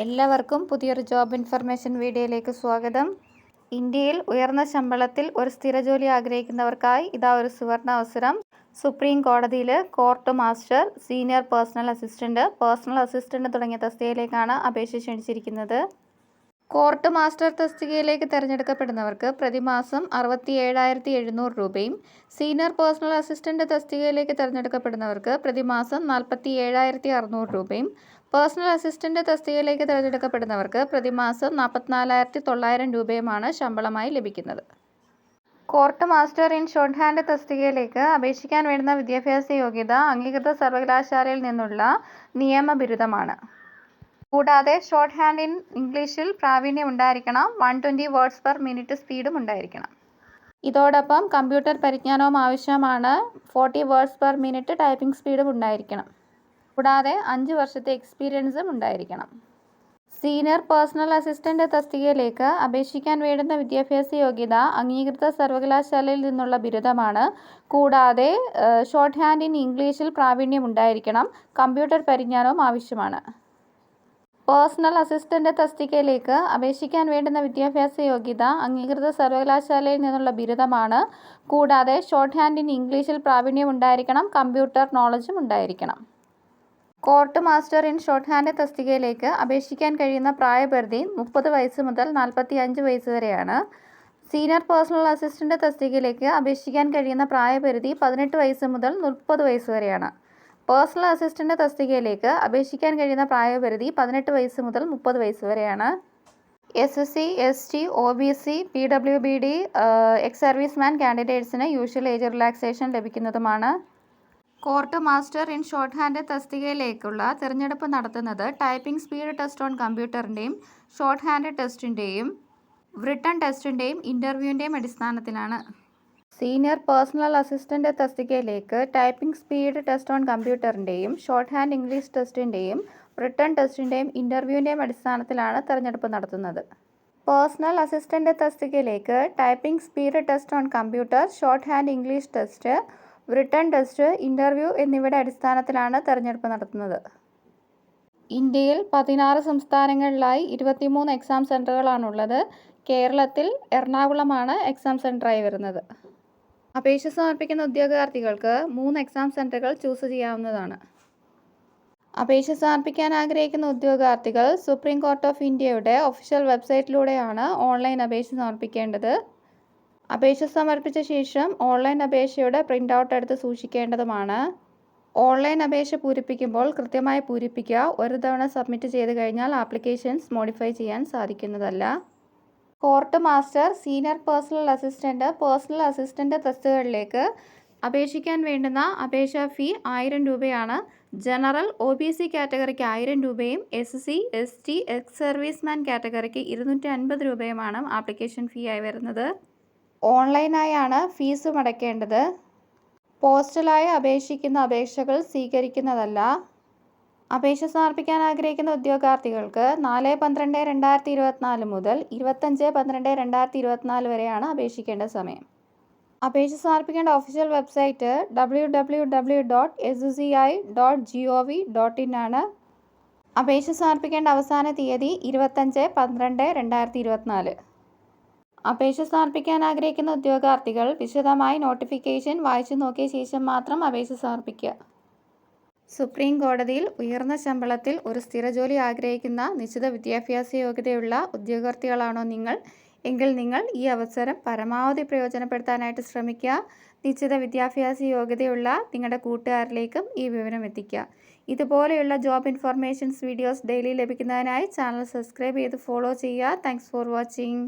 എല്ലാവർക്കും പുതിയൊരു job information വീഡിയോയിലേക്ക് സ്വാഗതം. ഇന്ത്യയിൽ ഉയർന്ന ശമ്പളത്തിൽ ഒരു സ്ഥിര ജോലി ആഗ്രഹിക്കുന്നവർക്കായി ഇതാ ഒരു സുവർണ അവസരം. സുപ്രീം കോടതിയിൽ court master senior personal assistant personal assistant തുടങ്ങിയ തസ്തികയിലേക്കാണ് അപേക്ഷ ക്ഷണിച്ചിരിക്കുന്നത്. കോർട്ട് മാസ്റ്റർ തസ്തികയിലേക്ക് തിരഞ്ഞെടുക്കപ്പെടുന്നവർക്ക് പ്രതിമാസം അറുപത്തി ഏഴായിരത്തി എഴുന്നൂറ് രൂപയും സീനിയർ പേഴ്സണൽ അസിസ്റ്റന്റ് തസ്തികയിലേക്ക് തിരഞ്ഞെടുക്കപ്പെടുന്നവർക്ക് പ്രതിമാസം നാൽപ്പത്തി ഏഴായിരത്തി അറുന്നൂറ് രൂപയും പേഴ്സണൽ അസിസ്റ്റന്റ് തസ്തികയിലേക്ക് തിരഞ്ഞെടുക്കപ്പെടുന്നവർക്ക് പ്രതിമാസം നാൽപ്പത്തിനാലായിരത്തി തൊള്ളായിരം രൂപയുമാണ് ശമ്പളമായി ലഭിക്കുന്നത്. Court master in shorthand തസ്തികയിലേക്ക് അപേക്ഷിക്കാൻ വേണ്ടുന്ന വിദ്യാഭ്യാസ യോഗ്യത അംഗീകൃത സർവകലാശാലയിൽ നിന്നുള്ള നിയമ ബിരുദമാണ് കൂടാതെ ഷോർട്ട് ഹാൻഡ് ഇൻ ഇംഗ്ലീഷിൽ പ്രാവീണ്യം ഉണ്ടായിരിക്കണം. One twenty words per minute സ്പീഡും ഉണ്ടായിരിക്കണം. ഇതോടൊപ്പം കമ്പ്യൂട്ടർ പരിജ്ഞാനവും ആവശ്യമാണ്. Forty words per minute typing സ്പീഡും ഉണ്ടായിരിക്കണം. കൂടാതെ അഞ്ച് വർഷത്തെ എക്സ്പീരിയൻസും ഉണ്ടായിരിക്കണം. സീനിയർ പേഴ്സണൽ അസിസ്റ്റന്റ് തസ്തികയിലേക്ക് അപേക്ഷിക്കാൻ വേണ്ടുന്ന വിദ്യാഭ്യാസ യോഗ്യത അംഗീകൃത സർവകലാശാലയിൽ നിന്നുള്ള ബിരുദമാണ്. കൂടാതെ ഷോർട്ട് ഹാൻഡ് ഇൻ ഇംഗ്ലീഷിൽ പ്രാവീണ്യം ഉണ്ടായിരിക്കണം. കമ്പ്യൂട്ടർ പരിജ്ഞാനവും ആവശ്യമാണ്. പേഴ്സണൽ അസിസ്റ്റന്റ് തസ്തികയിലേക്ക് അപേക്ഷിക്കാൻ വേണ്ടുന്ന വിദ്യാഭ്യാസ യോഗ്യത അംഗീകൃത സർവകലാശാലയിൽ നിന്നുള്ള ബിരുദമാണ്. കൂടാതെ ഷോർട്ട് ഹാൻഡ് ഇൻ ഇംഗ്ലീഷിൽ പ്രാവീണ്യം ഉണ്ടായിരിക്കണം കമ്പ്യൂട്ടർ നോളജും ഉണ്ടായിരിക്കണം. Court master in shorthand തസ്തികയിലേക്ക് അപേക്ഷിക്കാൻ കഴിയുന്ന പ്രായപരിധി മുപ്പത് വയസ്സ് മുതൽ നാൽപ്പത്തി അഞ്ച് വയസ്സ് വരെയാണ്. സീനിയർ പേഴ്സണൽ അസിസ്റ്റന്റ് തസ്തികയിലേക്ക് അപേക്ഷിക്കാൻ കഴിയുന്ന പ്രായപരിധി പതിനെട്ട് വയസ്സ് മുതൽ മുപ്പത് വയസ്സ് വരെയാണ്. പേഴ്സണൽ അസിസ്റ്റന്റ് തസ്തികയിലേക്ക് അപേക്ഷിക്കാൻ കഴിയുന്ന പ്രായപരിധി പതിനെട്ട് വയസ്സ് മുതൽ മുപ്പത് വയസ്സ് വരെയാണ്. S S C S T O B C P W B D ex serviceman കാൻഡിഡേറ്റ്സിന് usual age relaxation ലഭിക്കുന്നതുമാണ്. Court master in shorthand തസ്തികയിലേക്കുള്ള തിരഞ്ഞെടുപ്പ് നടത്തുന്നത് ടൈപ്പിംഗ് സ്പീഡ് ടെസ്റ്റ് ഓൺ കമ്പ്യൂട്ടറിന്റെയും ഷോർട്ട് ഹാൻഡ് ടെസ്റ്റിന്റെയും റിട്ടൺ ടെസ്റ്റിന്റെയും ഇന്റർവ്യൂവിന്റെയും അടിസ്ഥാനത്തിലാണ്. സീനിയർ പേഴ്സണൽ അസിസ്റ്റന്റ് തസ്തികയിലേക്ക് ടൈപ്പിംഗ് സ്പീഡ് ടെസ്റ്റ് ഓൺ കമ്പ്യൂട്ടറിന്റെയും ഷോർട്ട് ഹാൻഡ് ഇംഗ്ലീഷ് ടെസ്റ്റിന്റെയും റിട്ടേൺ ടെസ്റ്റിന്റെയും ഇന്റർവ്യൂവിന്റെയും അടിസ്ഥാനത്തിലാണ് തെരഞ്ഞെടുപ്പ് നടത്തുന്നത്. പേഴ്സണൽ അസിസ്റ്റന്റ് തസ്തികയിലേക്ക് typing speed test on computer shorthand English test written test interview എന്നിവയുടെ അടിസ്ഥാനത്തിലാണ് തെരഞ്ഞെടുപ്പ് നടത്തുന്നത്. ഇന്ത്യയിൽ പതിനാറ് സംസ്ഥാനങ്ങളിലായി ഇരുപത്തിമൂന്ന് എക്സാം സെന്ററുകളാണുള്ളത് കേരളത്തിൽ എറണാകുളമാണ് എക്സാം സെന്ററായി വരുന്നത്. അപേക്ഷ സമർപ്പിക്കുന്ന ഉദ്യോഗാർത്ഥികൾക്ക് മൂന്ന് എക്സാം സെന്ററുകൾ ചൂസ് ചെയ്യാവുന്നതാണ്. അപേക്ഷ സമർപ്പിക്കാൻ ആഗ്രഹിക്കുന്ന ഉദ്യോഗാർത്ഥികൾ സുപ്രീം കോർട്ട് ഓഫ് ഇന്ത്യയുടെ ഒഫീഷ്യൽ വെബ്സൈറ്റിലൂടെയാണ് ഓൺലൈൻ അപേക്ഷ സമർപ്പിക്കേണ്ടത്. അപേക്ഷ സമർപ്പിച്ച ശേഷം ഓൺലൈൻ അപേക്ഷയുടെ പ്രിന്റ് ഔട്ട് എടുത്ത് സൂക്ഷിക്കേണ്ടതുമാണ്. ഓൺലൈൻ അപേക്ഷ പൂരിപ്പിക്കുമ്പോൾ കൃത്യമായി പൂരിപ്പിക്കുക ഒരു തവണ സബ്മിറ്റ് ചെയ്ത് കഴിഞ്ഞാൽ ആപ്ലിക്കേഷൻസ് മോഡിഫൈ ചെയ്യാൻ സാധിക്കുന്നതല്ല. Court master senior personal assistant personal assistant തസ്തികകളിലേക്ക് അപേക്ഷിക്കാൻ വേണ്ടുന്ന അപേക്ഷാ ഫീ ആയിരം രൂപയാണ്. ജനറൽ ഒ ബി സി കാറ്റഗറിക്ക് ആയിരം രൂപയും S C S T ex serviceman കാറ്റഗറിക്ക് ഇരുന്നൂറ്റി അൻപത് രൂപയുമാണ് ആപ്ലിക്കേഷൻ ഫീ ആയി വരുന്നത്. ഓൺലൈനായാണ് ഫീസ് അടയ്ക്കേണ്ടത്. പോസ്റ്റലായി അപേക്ഷിക്കുന്ന അപേക്ഷകൾ സ്വീകരിക്കുന്നതല്ല. അപേക്ഷ സമർപ്പിക്കാൻ ആഗ്രഹിക്കുന്ന ഉദ്യോഗാർത്ഥികൾക്ക് നാല് പന്ത്രണ്ട് രണ്ടായിരത്തി ഇരുപത്തിനാല് മുതൽ ഇരുപത്തഞ്ച് പന്ത്രണ്ട് രണ്ടായിരത്തി ഇരുപത്തിനാല് വരെയാണ് അപേക്ഷിക്കേണ്ട സമയം. അപേക്ഷ സമർപ്പിക്കേണ്ട official website W W W dot S C I dot G O V dot in ആണ്. അപേക്ഷ സമർപ്പിക്കേണ്ട അവസാന തീയതി ഇരുപത്തഞ്ച് പന്ത്രണ്ട് രണ്ടായിരത്തി ഇരുപത്തിനാല് അപേക്ഷ സമർപ്പിക്കാൻ ആഗ്രഹിക്കുന്ന ഉദ്യോഗാർത്ഥികൾ വിശദമായി നോട്ടിഫിക്കേഷൻ വായിച്ചു നോക്കിയ ശേഷം മാത്രം അപേക്ഷ സമർപ്പിക്കുക. സുപ്രീം കോടതിയിൽ ഉയർന്ന ശമ്പളത്തിൽ ഒരു സ്ഥിര ജോലി ആഗ്രഹിക്കുന്ന നിശ്ചിത വിദ്യാഭ്യാസ യോഗ്യതയുള്ള ഉദ്യോഗാർത്ഥികളാണോ നിങ്ങൾ? എങ്കിൽ നിങ്ങൾ ഈ അവസരം പരമാവധി പ്രയോജനപ്പെടുത്താനായിട്ട് ശ്രമിക്കുക. നിശ്ചിത വിദ്യാഭ്യാസ യോഗ്യതയുള്ള നിങ്ങളുടെ കൂട്ടുകാരിലേക്കും ഈ വിവരം എത്തിക്കുക. ഇതുപോലെയുള്ള ജോബ് ഇൻഫർമേഷൻസ് വീഡിയോസ് ഡെയിലി ലഭിക്കുന്നതിനായി ചാനൽ സബ്സ്ക്രൈബ് ചെയ്ത് ഫോളോ ചെയ്യുക. Thanks for watching.